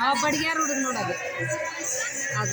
ആ പഠിക്കാറുണ്ട് അത്. അത്.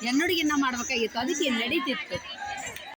ನೋಡು ಎಣ್ಣುಡಿಗೆ ಇನ್ನ ಮಾಡ್ಬೇಕಾಗಿತ್ತು ಅದಕ್ಕೆ ಇಲ್ಲಿ ನಡೀತಿತ್ತು